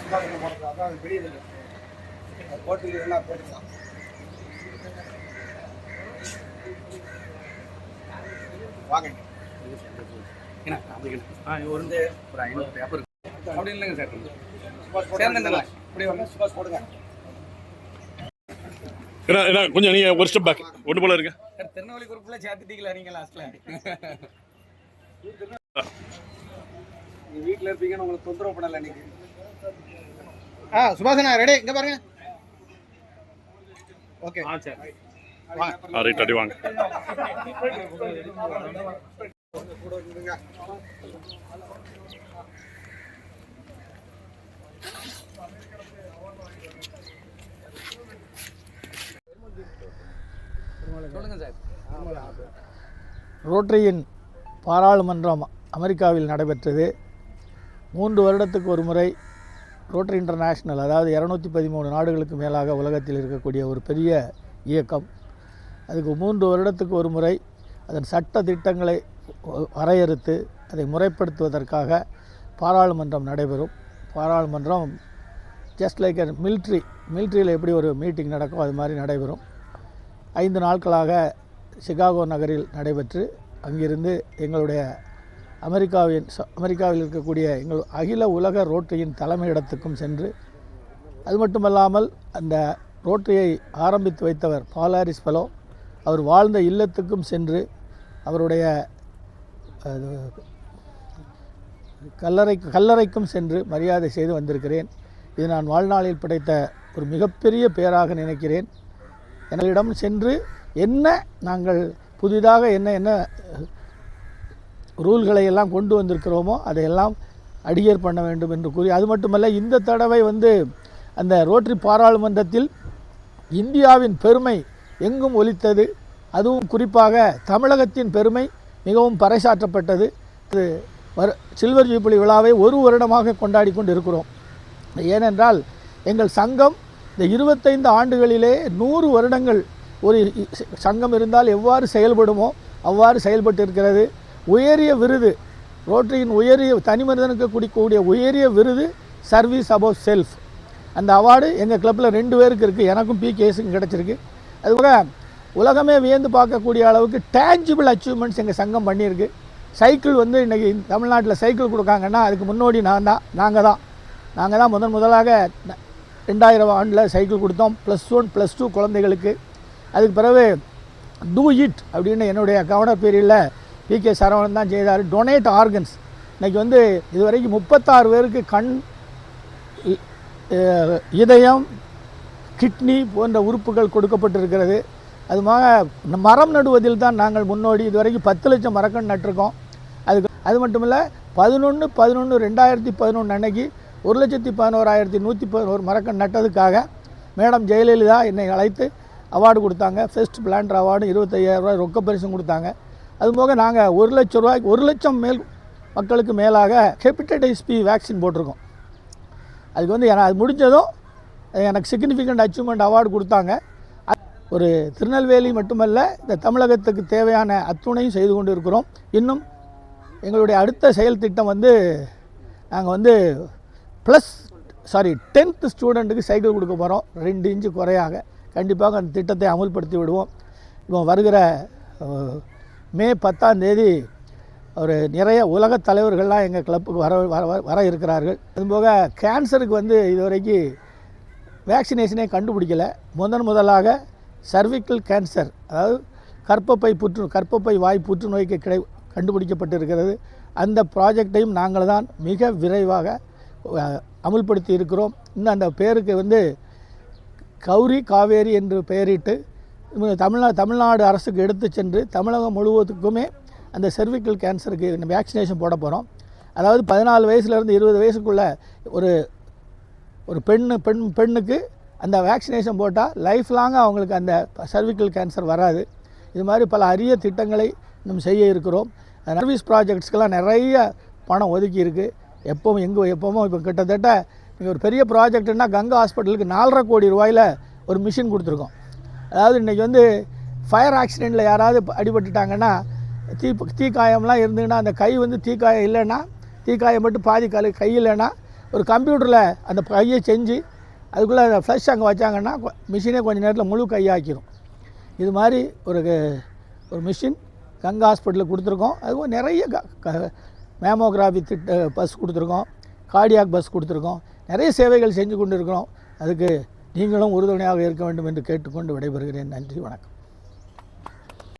சுபாஷன் அதான் அது அது போட்டுக்கலாம் வாங்க என்ன ஒரு வந்து ஒரு ஐநூறு பேப்பர் அப்படி இல்லைங்க சார் சுபாஷ் சேர்ந்துங்களா? இப்படி சுபாஷ் போடுங்க ஏன்னா கொஞ்சம் நீங்கள் ஒரு ஸ்டெப் பேக் ஒன்று போல இருக்கேன் திருநெல்வேலி குரூப்பில் சேர்த்துட்டீங்களா நீங்க வீட்டில் இருப்பீங்கன்னு உங்களுக்கு தொந்தரவு பண்ணல இன்னைக்கு. ஆ சுபாஷனா ரெடி இங்கே பாருங்க. ஓகே ஆ சரி. ஆ ரைட் அடி வாங்க. சார் ரோட்டரியின் பாராளுமன்றம் அமெரிக்காவில் நடைபெற்றது. மூன்று வருடத்துக்கு ஒரு முறை ரோட்டரி இன்டர்நேஷ்னல் அதாவது இரநூத்தி பதிமூணு நாடுகளுக்கு மேலாக உலகத்தில் இருக்கக்கூடிய ஒரு பெரிய இயக்கம். அதுக்கு மூன்று வருடத்துக்கு ஒரு முறை அதன் சட்ட திட்டங்களை வரையறுத்து அதை முறைப்படுத்துவதற்காக பாராளுமன்றம் நடைபெறும். பாராளுமன்றம் ஜஸ்ட் லைக் அ மிலிட்ரி மிலிட்ரியில் எப்படி ஒரு மீட்டிங் நடக்கும் அது மாதிரி நடைபெறும். ஐந்து நாட்களாக சிகாகோ நகரில் நடைபெற்று அங்கிருந்து எங்களுடைய அமெரிக்காவின் ச- அமெரிக்காவில் இருக்கக்கூடிய எங்கள் அகில உலக ரோட்டரியின் தலைமையிடத்துக்கும் சென்று அது மட்டுமல்லாமல் அந்த ரோட்டரியை ஆரம்பித்து வைத்தவர் பாலாரிஸ் பலோ அவர் வாழ்ந்த இல்லத்துக்கும் சென்று அவருடைய அது, கல்லறை கல்லறைக்கும் சென்று மரியாதை செய்து வந்திருக்கிறேன். இது நான் வாழ்நாளில் படைத்த ஒரு மிகப்பெரிய பேராக நினைக்கிறேன். எங்களிடம் சென்று என்ன நாங்கள் புதிதாக என்ன என்ன ரூல்களை எல்லாம் கொண்டு வந்திருக்கிறோமோ அதையெல்லாம் அடியர் பண்ண வேண்டும் என்று கூறி அது மட்டுமல்ல இந்த தடவை வந்து அந்த ரோட்டரி பாராளுமன்றத்தில் இந்தியாவின் பெருமை எங்கும் ஒலித்தது அதுவும் குறிப்பாக தமிழகத்தின் பெருமை மிகவும் பறைசாற்றப்பட்டது. இது சில்வர் ஜூபிலி விழாவை ஒரு வருடமாக கொண்டாடி கொண்டு இருக்கிறோம் ஏனென்றால் எங்கள் சங்கம் இந்த இருபத்தைந்து ஆண்டுகளிலே நூறு வருடங்கள் ஒரு சங்கம் இருந்தால் எவ்வாறு செயல்படுமோ அவ்வாறு செயல்பட்டு இருக்கிறது உயரிய விருது ரோட்டரியின் உயரிய தனி மனிதனுக்கு குடிக்கக்கூடிய உயரிய விருது சர்வீஸ் அபவ் செல்ஃப் அந்த அவார்டு எங்கள் கிளப்பில் ரெண்டு பேருக்கு இருக்குது எனக்கும் பி கேஸுக்கும் கிடச்சிருக்கு. அதுபோக உலகமே வியந்து பார்க்கக்கூடிய அளவுக்கு டேஞ்சிபிள் அச்சீவ்மெண்ட்ஸ் எங்கள் சங்கம் பண்ணியிருக்கு. சைக்கிள் வந்து இன்றைக்கி தமிழ்நாட்டில் சைக்கிள் கொடுக்காங்கன்னா அதுக்கு முன்னோடி நான் தான் நாங்கள் தான் நாங்கள் தான் முதன் முதலாக ரெண்டாயிரம் ஆண்டில் சைக்கிள் கொடுத்தோம். ப்ளஸ் ஒன் ப்ளஸ் டூ குழந்தைகளுக்கு. அதுக்கு பிறகு டூ இட் அப்படின்னு என்னுடைய கவர்னர் பீரியடில் பி கே சரவணன் தான் செய்தார். டொனேட் ஆர்கன்ஸ் இன்றைக்கி வந்து இதுவரைக்கும் முப்பத்தாறு பேருக்கு கண் இதயம் கிட்னி போன்ற உறுப்புகள் கொடுக்கப்பட்டிருக்கிறது. அதுமாக மரம் நடுவதில் தான் நாங்கள் முன்னோடி. இதுவரைக்கும் பத்து லட்சம் மரக்கன்று நட்டிருக்கோம். அதுக்கு அது மட்டும் இல்லை பதினொன்று பதினொன்று ரெண்டாயிரத்தி பதினொன்று அன்னைக்கு ஒரு லட்சத்தி பதினோராயிரத்தி நூற்றி பதினோரு மரக்கன் நட்டதுக்காக மேடம் ஜெயலலிதா என்னை அழைத்து அவார்டு கொடுத்தாங்க. ஃபெஸ்ட் பிளான்டர் அவார்டு இருபத்தையாயிரம் ரூபாய் ரொக்க பரிசும் கொடுத்தாங்க. அதுபோக நாங்கள் ஒரு லட்சம் ரூபாய்க்கு ஒரு லட்சம் மேல் மக்களுக்கு மேலாக ஹெப்படைட்டிஸ் பி வேக்சின் போட்டிருக்கோம். அதுக்கு வந்து எனக்கு அது முடிஞ்சதும் எனக்கு சிக்னிஃபிகண்ட் அச்சீவ்மெண்ட் அவார்டு கொடுத்தாங்க. ஒரு திருநெல்வேலி மட்டுமல்ல இந்த தமிழகத்துக்கு தேவையான அத்துணையும் செய்து கொண்டு இருக்கிறோம் இன்னும் எங்களுடைய அடுத்த செயல் திட்டம் வந்து நாங்கள் வந்து ப்ளஸ் சாரி டென்த்து ஸ்டூடெண்ட்டுக்கு சைக்கிள் கொடுக்க போகிறோம் ரெண்டு இன்ச்சு குறையாக. கண்டிப்பாக அந்த திட்டத்தை அமுல்படுத்தி விடுவோம். இப்போ வருகிற மே பத்தாம் தேதி ஒரு நிறைய உலக தலைவர்கள்லாம் எங்கள் கிளப்புக்கு வர வர வர- வர இருக்கிறார்கள். அதுபோக கேன்சருக்கு வந்து இதுவரைக்கும் வேக்சினேஷனே கண்டுபிடிக்கல. முதன் முதலாக சர்விக்கல் கேன்சர் அதாவது கற்பப்பை புற்று கற்பப்பை வாய் புற்றுநோய்க்கு கிடை கண்டுபிடிக்கப்பட்டிருக்கிறது. அந்த ப்ராஜெக்டையும் நாங்கள் தான் மிக விரைவாக அமுல்படுத்தி இருக்கிறோம். இன்னும் அந்த பேருக்கு வந்து கௌரி காவேரி என்று பெயரிட்டு தமிழ்நாடு தமிழ்நா தமிழ்நாடு அரசுக்கு எடுத்து சென்று தமிழகம் முழுவதுக்குமே அந்த செர்விக்கல் கேன்சருக்கு வேக்சினேஷன் போட போகிறோம் அதாவது பதினாலு வயசுலேருந்து இருபது வயசுக்குள்ள ஒரு ஒரு பெண்ணு பெண் பெண்ணுக்கு அந்த வேக்சினேஷன் போட்டால் லைஃப் லாங்காக அவங்களுக்கு அந்த சர்விக்கல் கேன்சர் வராது. இது மாதிரி பல அரிய திட்டங்களை இன்னும் செய்ய இருக்கிறோம். சர்வீஸ் ப்ராஜெக்ட்ஸ்க்கெல்லாம் நிறைய பணம் ஒதுக்கி இருக்குது எப்பவும் எங்கே எப்பவும் இப்போ கிட்டத்தட்ட நீங்கள் ஒரு பெரிய ப்ராஜெக்ட்னா கங்கா ஹாஸ்பிட்டலுக்கு நாலரை கோடி ரூபாயில் ஒரு மிஷின் கொடுத்துருக்கோம். அதாவது இன்றைக்கி வந்து ஃபயர் ஆக்சிடெண்ட்டில் யாராவது அடிபட்டுட்டாங்கன்னா தீ தீக்காயம்லாம் இருந்ததுன்னா அந்த கை வந்து தீக்காயம் இல்லைன்னா தீக்காயம் மட்டும் பாதி கை கை இல்லைன்னா ஒரு கம்ப்யூட்டரில் அந்த கையை செஞ்சு அதுக்குள்ளே அந்த ஃப்ளஷ் அங்கே வச்சாங்கன்னா மிஷினே கொஞ்சம் நேரத்தில் முழு கையாக்கிடும் இது மாதிரி ஒரு ஒரு மிஷின் கங்கா ஹாஸ்பிட்டலுக்கு கொடுத்துருக்கோம். அதுவும் நிறைய க- க மேமோகிராஃபி திட்ட பஸ் கொடுத்துருக்கோம் கார்டியாக் பஸ் கொடுத்துருக்கோம் நிறைய சேவைகள் செஞ்சு கொண்டு இருக்கிறோம் அதுக்கு நீங்களும் உறுதுணையாக இருக்க வேண்டும் என்று கேட்டுக்கொண்டு விடைபெறுகிறேன். நன்றி வணக்கம்.